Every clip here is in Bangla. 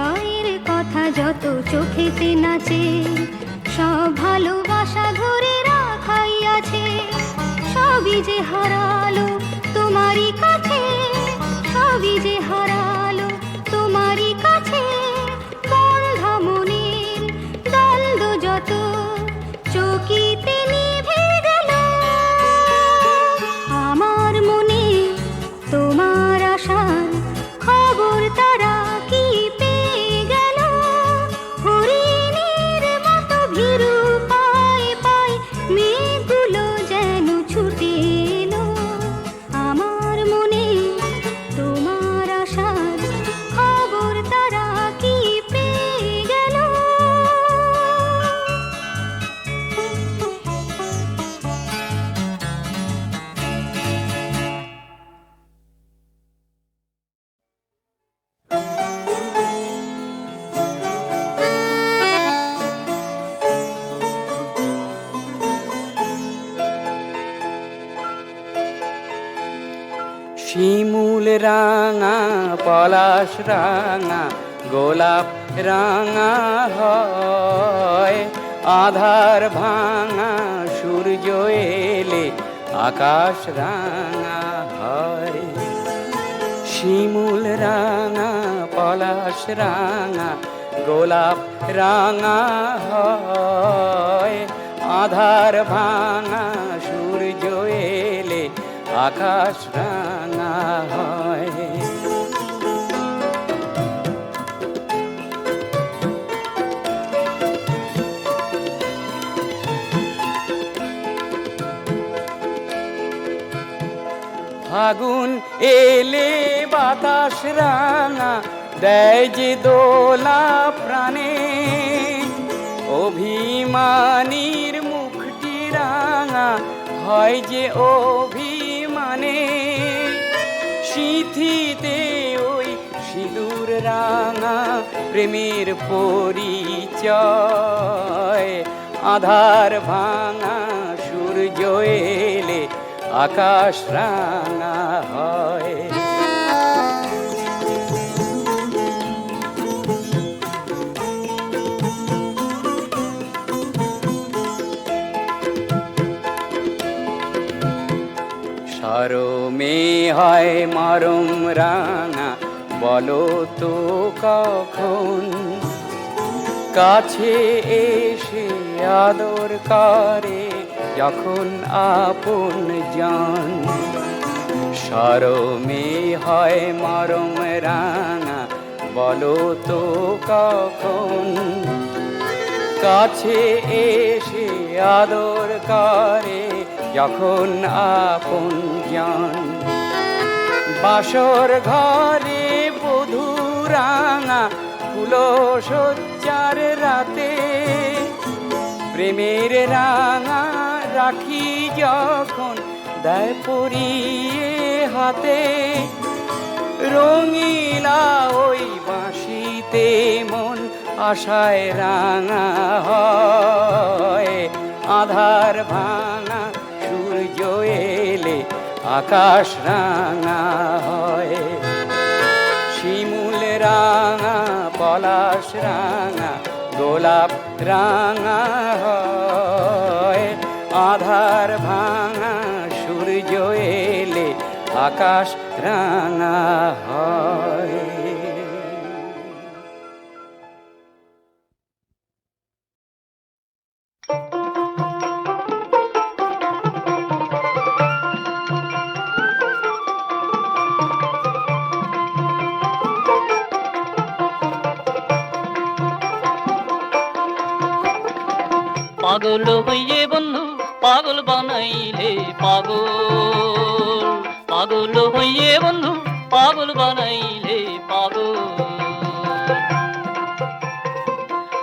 হৃদয়ের কথা যত চোখেতে নাচে, সব ভালোবাসা ধরে রাখাই আছে। সবই যে হারালো তোমারই কাছে, সবই যে হারালো শিমুল রাঙা, পলাশ রাঙা, গোলাপ রাঙা হয়। আধার ভাঙা, সূর্য এলে আকাশ রাঙা হয়। শিমুল রাঙা, পলাশ রাঙা, গোলাপ রাঙা হয়। আধার ভাঙা, সূর্য এলে আকাশ রাঙা হয়। ফাগুন এলে বাতাস রাঙা, দেয় যে দোলা প্রাণে। অভিমানীর মুখটি রাঙা, হয় যে অভিমানে সিথিতে ওই সিঁদুর রাঙা প্রেমের পরিচয়। আধার ভাঙা সূর্য এলে আকাশ রাঙা হয়। হয় মরম রাঙা বলো তো কখন? কাছে এসে আদর করে, যখন আপন জন। সরমে হয় মরম রাঙা বলো তো কখন? কাছে এসে আদর করে, যখন আপন জন। বাসর ঘরে বধূ রাঙা ফুলো সজ্জার রাতে প্রেমের রাঙা রাখি যখন দেয় পরিয়ে হাতে, রঙিলা ওই বাঁশিতে মন আশায় রাঙা হয়, আধার ভাঙা আকাশ রাঙা হয়। শিমুল রাঙা, পলাশ রাঙা, গোলাপ রাঙা হয়। আধার ভাঙা, সূর্য এলে আকাশ রাঙা হয়। পাগল হইয়ে বন্ধু, পাগল বানাইলে পাগল। পাগল হইয়ে বন্ধু, পাগল বানাইলে পাগল।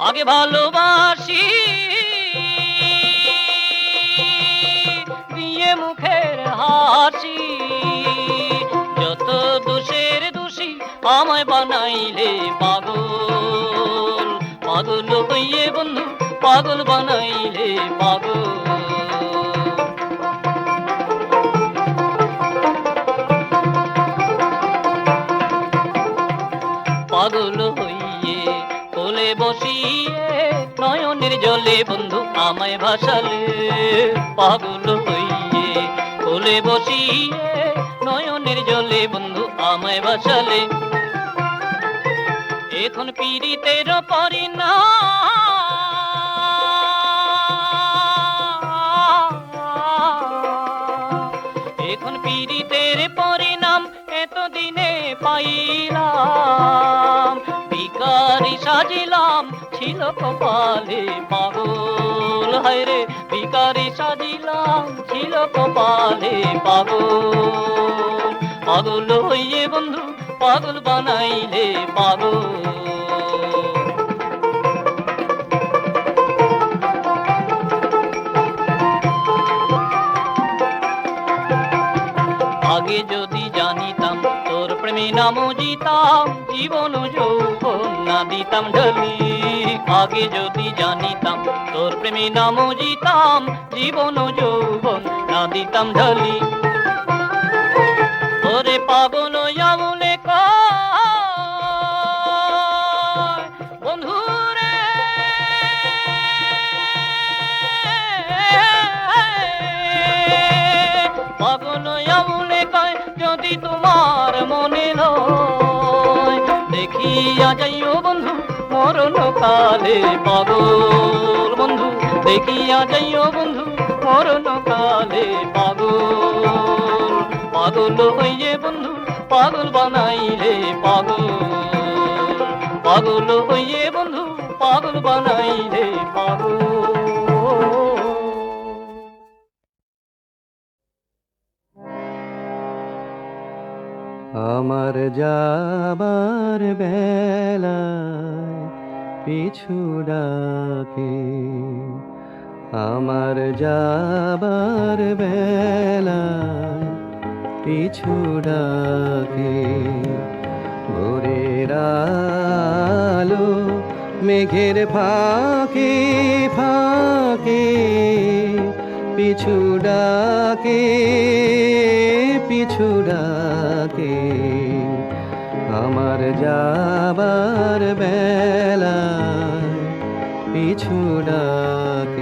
আগে ভালোবাসি, দিয়ে মুখের হাসি। যত দোষের দোষী আমায় বানাইলে পাগল। পাগল হইয়ে বন্ধু পাগল বানাইলে পাগল। পাগল হইয়ে কোলে বসিয়ে নয়নের জলে বন্ধু আমায় ভাসালে। পাগল হইয়ে কোলে বসিয়ে নয়নের জলে বন্ধু আমায় ভাসালে। এখন পিড়িতের পরিণাম পাইলাম ভিকারি সাজিলাম, ছিল কপালে পাগল। হায় রে ভিকারি সাজিলাম, ছিল কপালে পাগল। পাগল হইয়ে বন্ধু, পাগল বানাইলে পাগল। আগে যদি জানিতাম তোর প্রেমে নাম জিতাম জীবন যৌবন না দিতাম ঢালি আগে যদি জানিতাম তোর প্রেমে নাম জিতাম, জীবন যৌবন না দিতাম ঢালি ওরে পাগল আমলে দেখিয়া যাইও বন্ধু, মরণ কালে পাগল বন্ধু, দেখিয়া যাইও বন্ধু, মরণ কালে পাগল পাগল হইয়ে বন্ধু, পাগল বানাইলে পাগল। পাগল হইয়ে বন্ধু, পাগল বানাইলে আমার যাবার বেলায় পিছু ডাকে। আমার যাবার বেলায় পিছু ডাকে। ভোরের আলো মেঘের ফাঁকে ফাঁকে পিছু ডাকে পিছু ডাকে। আমার যাবার বেলা পিছু ডাকে।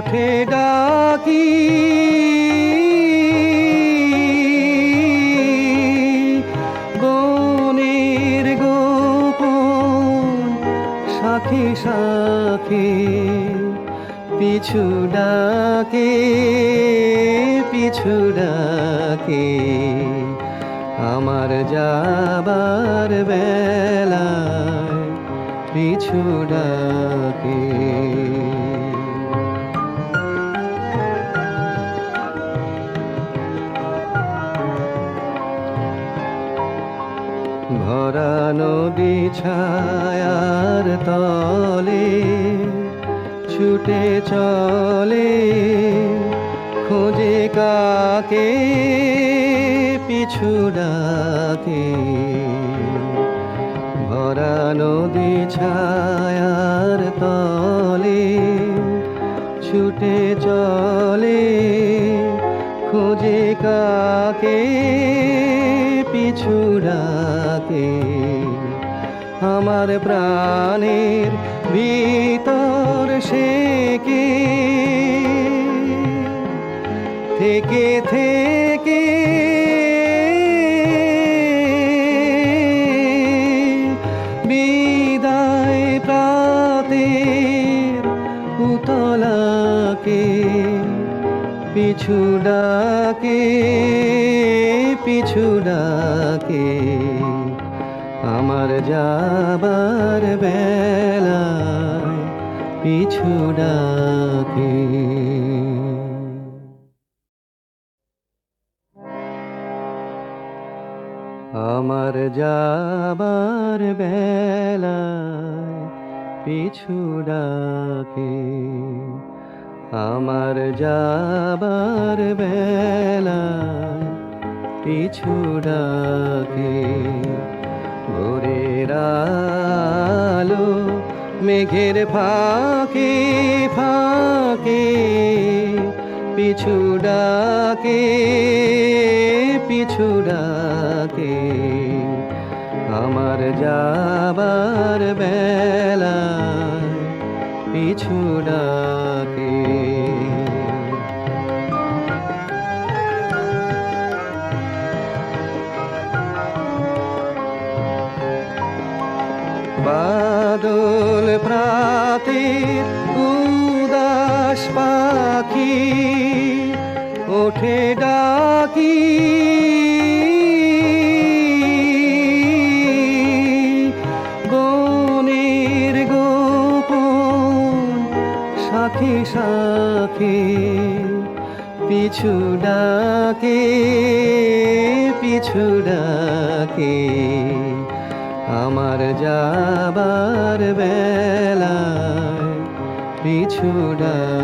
ওঠে ডাকি ভরা নদী ছায়ার তলে ছুটে চলে খোঁজে কাকে পিছু ডাকে। ভরা নদী ছায়ার তলে ডাকে আমার প্রাণের ভিতর সে কে? থেকে থেকে। বিদায় প্রাতের পিছু ডাকে। যাবার বেলায় পিছু ডাকে। আমার যাবার বেলায় পিছু ডাকে। আমার যাবার বেলায় পিছু ডাকে। আলো মেঘের ফাঁকে ফাঁকে পিছু ডাকে পিছু ডাকে। আমার যাবার বেলা পিছু ডাকে। ওঠে ডাকি। বনের গোপন সাথী সাথী পিছু ডাকে পিছু ডাকে। আমার যাবার বেলায় পিছু ডাকে।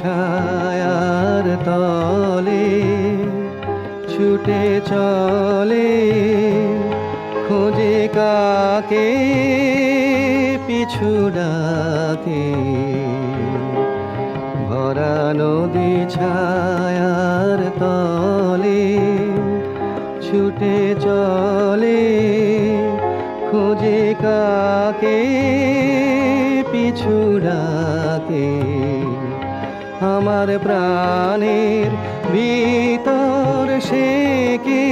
ছায়ার তলে ছুটে চলে, খোঁজে কাকে পিছু ডাকে? ভরা নদী ছায়ার তলে ছুটে চলে, খোঁজে কাকে পিছু ডাকে? আমার প্রাণের ভিতর সে কে?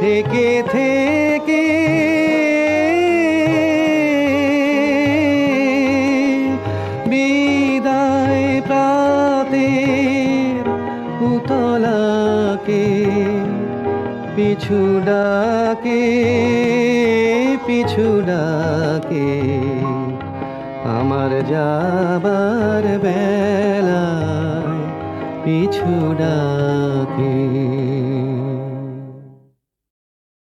থেকে থেকে যাবার বেলায় পিছু ডাকে